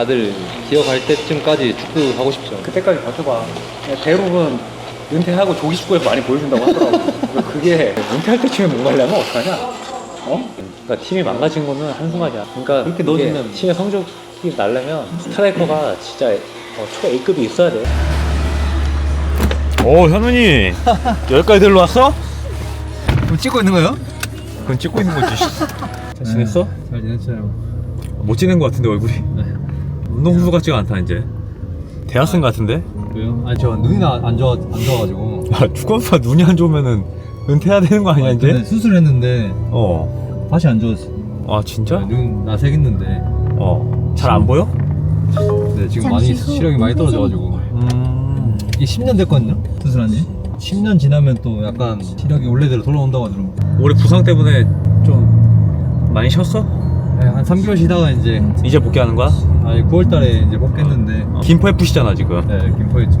다들 기억할 때쯤까지 축구 하고 싶죠. 그때까지 버텨봐. 대부분 은퇴하고 조기 축구에서 많이 보여준다고 하더라고. 그게 은퇴할 때쯤에 못 가려면 어떡하냐? 어? 그러니까 팀이 망가진 거는 한순간이야. 그러니까 그렇게 이게 넣어주면- 팀의 성적이 날려면 스트라이커가 진짜 어, 초 A급이 있어야 돼. 오 현훈이 여기까지 들러 왔어? 그럼 찍고 있는 거예요? 그건 찍고 있는 거지 잘 지냈어? 잘 지냈어요. 못 지낸 거 같은데 얼굴이 운동선수 같지가 않다 이제 대학생 같은데? 왜요? 아니 저 눈이 나- 안 좋아 안 좋아가지고. 아 축구선수가 눈이 안 좋으면은 은퇴해야 되는 거 아니야 근데 이제? 수술했는데 어. 다시 안 좋았어. 아 진짜? 눈 나색했는데. 어. 잘 안 보여? 네 지금 많이 잠시 후 시력이 많이 떨어져가지고. 음. 이게 10년 됐거든요 수술한 지. 10년 지나면 또 약간 시력이 원래대로 돌아온다고 하더라고. 올해 부상 때문에 좀 많이 쉬었어? 네, 한 3개월 쉬다가 이제 이제 복귀하는 거야? 아니 9월달에 이제 복귀했는데. 김포 FC잖아 지금 네 김포 했죠.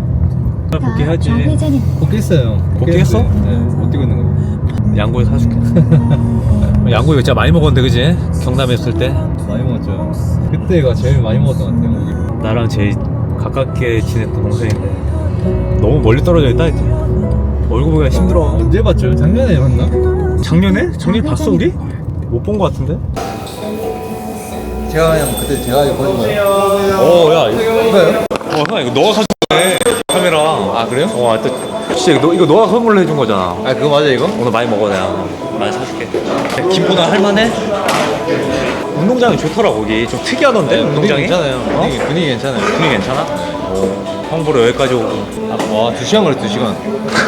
복귀해야지 좌회전입니다. 복귀했어요. 복귀했어? 네, 못 뛰고 있는 거예요. 양고에 사줄게 양고에 진짜 많이 먹었는데 그지? 경남에 있을 때 많이 먹었죠. 그때가 제일 많이 먹었던 것 같아요. 고기. 나랑 제일 가깝게 지냈던 동생인데 너무 멀리 떨어져 있다 이제 얼굴 보기가 힘들어 언제 봤죠? 작년에 봤나? 작년에? 작년에 봤어 우리? 못본거 같은데? 제가 그냥 그때 제가 이거 보는 거예요. 어야 이거 이거요? 어, 형 이거 너가 사준 거네 카메라 아 그래요? 어 하여튼 진짜 이거, 너, 이거 너가 선물로 해준 거잖아 아 그거 맞아 이거? 오늘 많이 먹어 내가 많이 사줄게 김포는 할만해? 운동장이 좋더라 거기 좀 특이하던데 운동장이? 괜찮아요. 어? 분위기, 분위기 괜찮아요. 분위기 괜찮아? 오, 형 보러 여기까지 오고 와, 두 시간 걸렸어, 두 시간.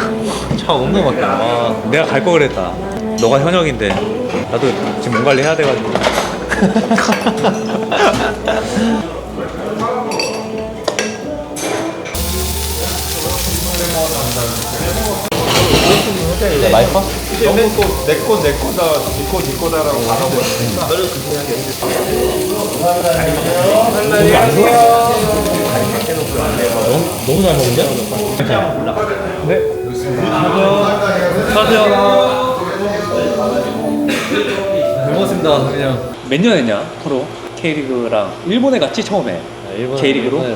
차 없는 것 같아. 와. 내가 갈 거 그랬다. 너가 현역인데 나도 지금 몸 관리 해야 돼가지고. 마이퍼? 내거 내 거다, 니 거다라고 너무 잘 먹는데? 잘 먹었습니다, 그냥. 몇 년 했냐? 프로 K리그랑 일본에 갔지 처음에. K리그로? 네, 네.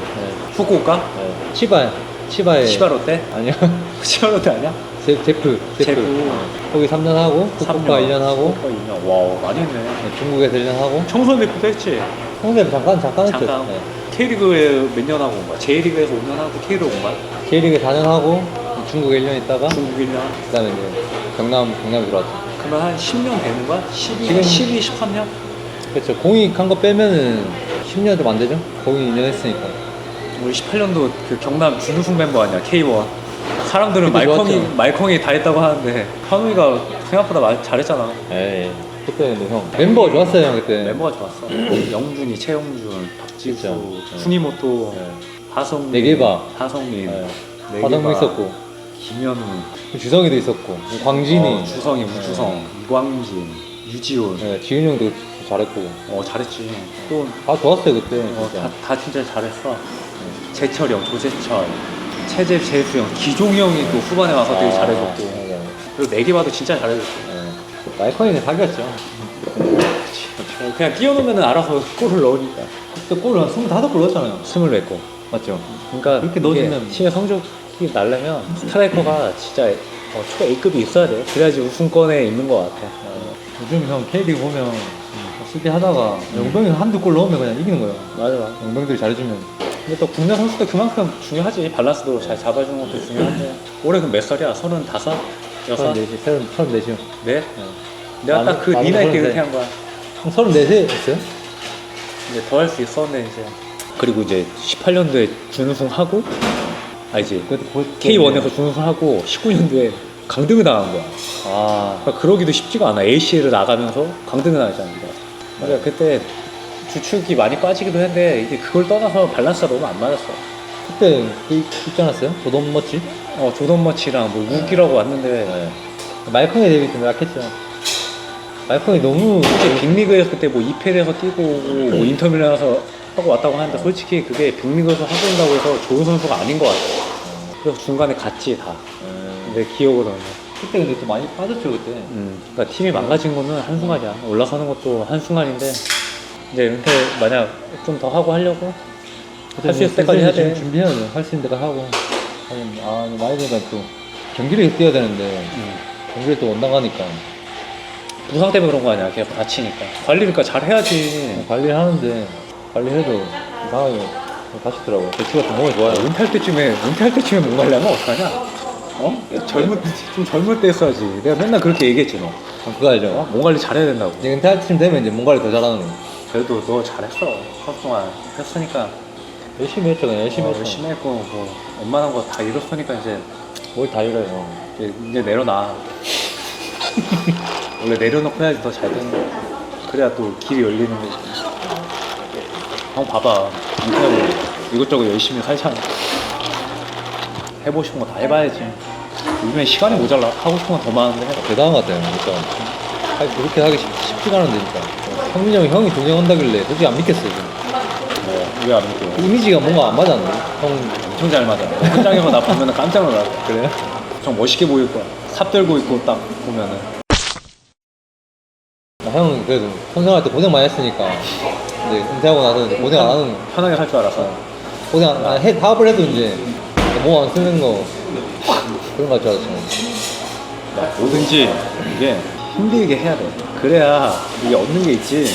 후쿠오카? 네. 치바, 치바에. 시바롯데? 아니요. 시바롯데 아니야? 제, 제프, 제프. 제프. 거기 3년 하고, 후쿠오카 1년 하고, 후쿠오카 2년. 와 많이 했네. 네, 중국에서 1년 하고. 청소년 대표도 했지. 홍대 잠깐, 잠깐 했죠. 잠깐. 네. K리그에 몇 년 하고 온 거야? J리그에서 5년 하고 K리그 온 거야? K리그 4년 하고, 중국에 1년 있다가, 중국 1년. 그 다음에 이제 경남, 경남에 들어왔죠. 그러면 한 10년 되는 거야? 12, 지금- 12, 13년? 그렇죠. 공익한 거 빼면은 10년도 안 되죠? 공익 2년 했으니까. 우리 18년도 그 경남 준우승 멤버 아니야 K1 사람들은 그때 말컹이 좋았죠. 말컹이 다 했다고 하는데 현우이가 생각보다 말 잘했잖아 에이. 그때 근데 형. 멤버가 좋았어요, 형, 그때. 멤버가 좋았어 영준이 최영준 박지수 그쵸. 후니모토 네. 하성민 네개바. 하성민 네. 네개바, 화성도 있었고, 김현우 주성이도 있었고, 광진이. 어, 주성이 우주성 이광진 유지훈 네, 지훈 형도 잘했고. 어 잘했지 또 다 좋았어요, 그때. 어, 진짜. 다, 다 진짜 잘했어. 재철이 형, 조재철, 최재, 재수 형, 기종이 형이 또 후반에 와서 되게 아, 잘해줬고. 맞아요. 그리고 내기 봐도 진짜 잘해줬고. 네. 마이컨이는 사귀었죠. 그냥 뛰어놓으면 알아서 골을 넣으니까. 그때 골을 한 25골 넣었잖아요. 24골. 맞죠? 그러니까 그렇게 넣어주면- 팀의 성적 이 날려면 스트라이커가 진짜 어, 초 A급이 있어야 돼. 그래야지 우승권에 있는 것 같아. 요즘 형 K리그 보면 수비 하다가 용병이 한두 골 넣으면 그냥 이기는 거예요. 맞아, 맞아. 용병들이 잘해주면. 근데 또 국내 선수도 그만큼 중요하지. 밸런스도 잘 잡아주는 것도 중요한데. 올해 그몇 살이야? 서른다섯? 여섯? 34시, 34시요. 네? 내가 나는- 딱그 니 나이 때 서른세. 은퇴한 거야. 형 34세 했어요? 이제 더 할 수 있었는데 이제 그리고 이제 18년도에 준우승하고 보- K1에서 준우승하고 19년도에 강등을 당한 거야 아, 그러니까 그러기도 쉽지가 않아 ACL을 나가면서 강등을 당했잖아. 그러니까 그때 주축이 많이 빠지기도 했는데 이게 그걸 떠나서 밸런스가 너무 안 맞았어 그때 그 있지 않았어요? 조던 멋지? 어 조던 머치랑 뭐 우기라고 왔는데 네. 말콩의 데뷔 때문에 약했죠. 말콩이 너무 빅리그에서 그때 뭐 2패에서 뛰고 오고 뭐 인터밀란에서 하고 왔다고 하는데 솔직히 그게 빅리그에서 하고 온다고 해서 좋은 선수가 아닌 것 같아 그래서 중간에 갔지 다 내 기억으로는 그때 근데 또 많이 빠졌죠 그때. 음, 그러니까 팀이 망가진 거는 한순간이야. 올라가는 것도 한순간인데 이제 은퇴 만약 좀 더 하고 하려고 할수뭐 있을 때까지 해야 돼. 준비해야죠. 할수 있는 데가 하고. 아니, 아, 많이 되니까 또 경기를 뛰어야 되는데 응. 경기를 또 원당 가니까 부상 때문에 그런 거 아니야. 계속 다치니까. 관리니까 잘 해야지. 관리를 하는데 관리해도 이상하게 다치더라고. 배치가 좀 몸에 좋아요. 은퇴할 때쯤에 은퇴할 때쯤에 몸 관리하면 어떡하냐? 어? 때- 좀 젊을 때 했어야지. 내가 맨날 그렇게 얘기했지 너. 어, 그거 알죠? 어? 몸 관리 잘해야 된다고. 이제 은퇴할 쯤 되면 이제 몸 관리 더 잘하는 거. 그래도 너 잘했어. 하루 동안 했으니까 열심히 했죠, 그냥 열심히 어, 했죠. 열심히 했고 뭐 웬만한 거 다 이뤘으니까 이제 뭘 다 이래요. 이제, 이제 내려놔. 원래 내려놓고 해야지 더 잘 되는 거야. 그래야 또 길이 열리는 거지. 형 봐봐. 은퇴하고 이것저것 열심히 살잖아. 해보고 싶은 거 다 해봐야지. 요즘에 시간이 모자라. 하고 싶은 건 더 많은데. 대단한 것 같아요, 진짜. 아니, 그렇게 하기 쉽, 쉽지가 않은데, 진짜. 성민이 형이 형이 동영한다길래 솔직히 안 믿겠어요, 지금. 왜안 믿겨? 이미지가 뭔가 안 맞았네. 형, 엄청 잘 맞아. 현장에서 나 보면 깜짝 놀라. 그래요? 좀 멋있게 보일 거야. 삽 들고 있고 딱 보면은. 아, 형은 그래도 선생할 때 고생 많이 했으니까. 이제 은퇴하고 나서 이제 고생 안 하는, 편하게 살줄 알아서. 고생 안, 안 해, 사업을 해도 이제 몸 안 쓰는 거 그런 거줄 알았어요. 뭐든지 이게 힘들게 해야 돼. 그래야 이게 얻는 게 있지.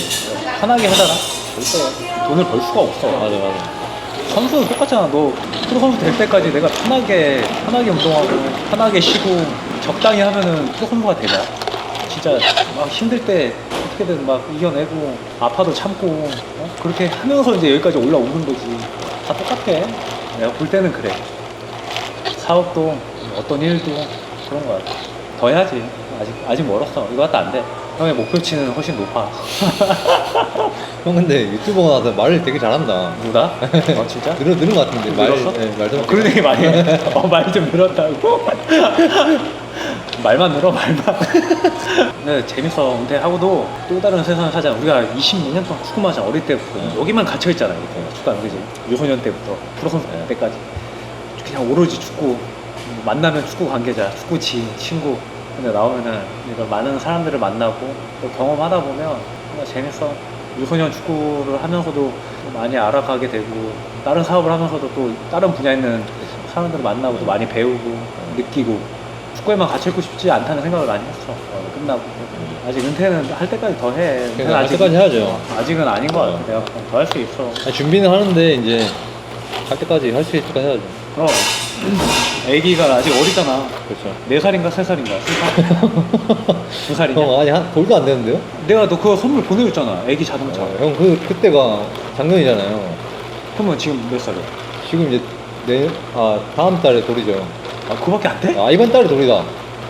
편하게 하다가 절대 돈을 벌 수가 없어. 맞아, 맞아. 선수도 똑같잖아. 너 프로 선수 될 때까지 내가 편하게 편하게 운동하고 편하게 쉬고 적당히 하면은 프로 선수가 되냐? 진짜 막 힘들 때 어떻게든 막 이겨내고 아파도 참고 어? 그렇게 하면서 이제 여기까지 올라오는 거지. 다 똑같아. 내가 볼 때는 그래. 사업도 어떤 일도 그런 거야. 더 해야지. 아직 아직 멀었어. 이거 갖다 안 돼. 형의 목표치는 훨씬 높아. 형 근데 유튜버 나서 말을 되게 잘한다. 누가? 어 진짜? 늘어, 늘은 것 같은데. 말, 늘었어? 네, 말좀 어, 그런 얘기 많이 해. 어, 말 좀 늘었다고. 말만 늘어, 말만. 근데 재밌어. 은퇴하고도 또 다른 세상을 살잖아. 우리가 26년 동안 축구만 하잖아. 어릴 때부터. 여기만 갇혀있잖아. 이렇게. 축구하는 그지? 유소년 때부터 프로 선수 될 때까지. 그냥 오로지 축구. 만나면 축구 관계자, 축구 지인, 친구. 근데 나오면은 이런 많은 사람들을 만나고 또 경험하다 보면 정말 재밌어. 유소년 축구를 하면서도 많이 알아가게 되고 다른 사업을 하면서도 또 다른 분야에 있는 사람들을 만나고 또 많이 배우고 느끼고 축구에만 갇혀있고 싶지 않다는 생각을 많이 했어. 어, 끝나고 아직 은퇴는 할 때까지 더 해. 그러니까 할 때까지 해야죠. 아직은 아닌 것 같아. 어. 내가 더 할 수 있어. 아니, 준비는 하는데 이제 할 때까지 할 수 있을 때까지 해야죠. 어. 애기가 아직 어리잖아. 그렇죠. 네 살인가 세 살인가? 두 살이냐? 형 아니 한 돌도 안 되는데요? 내가 너 그거 선물 보내줬잖아. 애기 자동차. 어, 형그 그때가 작년이잖아요. 그러면 지금 몇 살이야? 지금 이제 내아 다음 달에 돌이죠. 아 그거밖에 안 돼? 아 이번 달에 돌이다.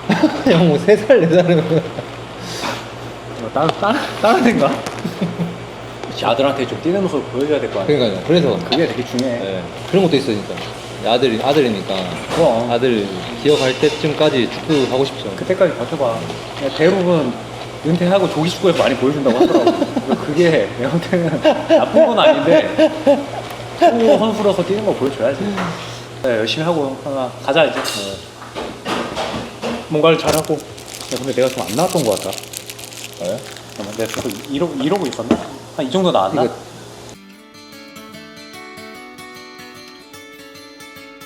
형뭐세 살 네 살이면 어, 다른 다른 다른 애인가? 그치, 아들한테 좀 뛰는 모습을 보여줘야 될 거 아니야. 그러니까요. 그래서 그게 되게 중요해. 네, 그런 것도 있어 진짜. 아들이 아들이니까 그럼 아들 기억할 때쯤까지 축구 하고 싶죠. 그때까지 버텨봐. 그냥 대부분 은퇴하고 조기 축구에서 많이 보여준다고 하더라고. 그래서 그게 때는 나쁜 건 아닌데 프로 선수로서 뛰는 거 보여줘야지. 네, 열심히 하고 하나 가자 이제. 뭔가를 잘하고. 야, 근데 내가 좀 안 나왔던 것 같다. 네? 잠깐만, 내가 계속 이러고, 이러고 있었나? 한 이 정도 나왔나? 이거